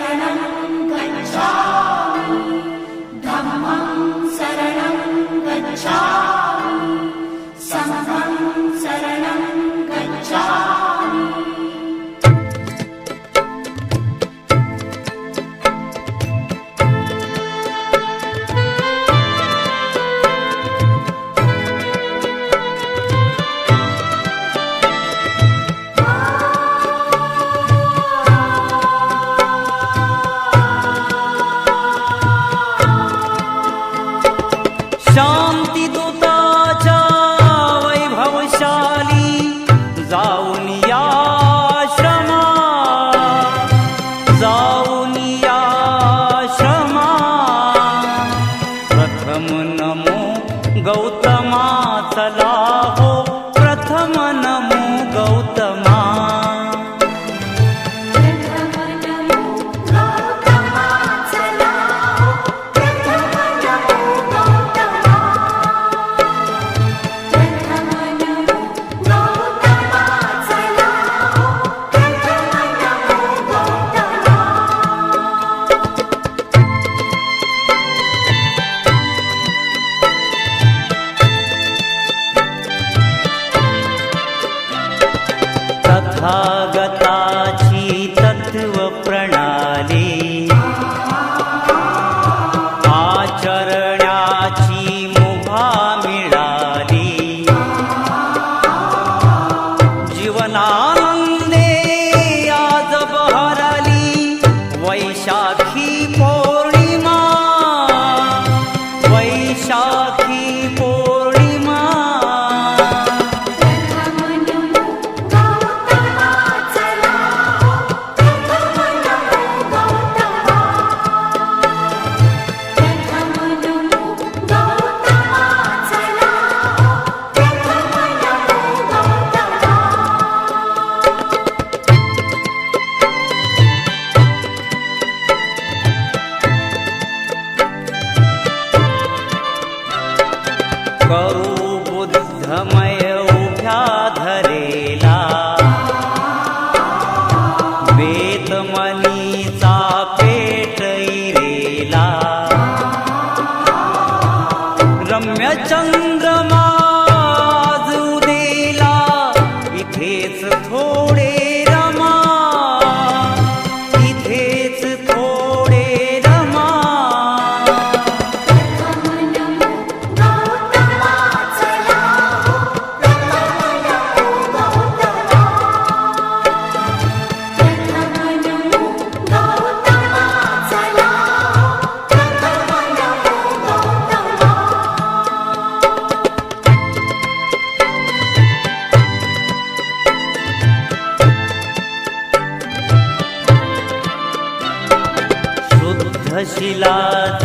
रणं कलशा धर्मं शरणं कलशा शांतिदूताच्या वैभवशाली जाऊन या श्रमा जाऊन या श्रमा प्रथम नमो गौतमा चला हो Oh. संघमय उभ्या धरेला. वेतमनीचा पेट इरेला. रम्यचंद्रमा देला इथेच थोडे घशिलाच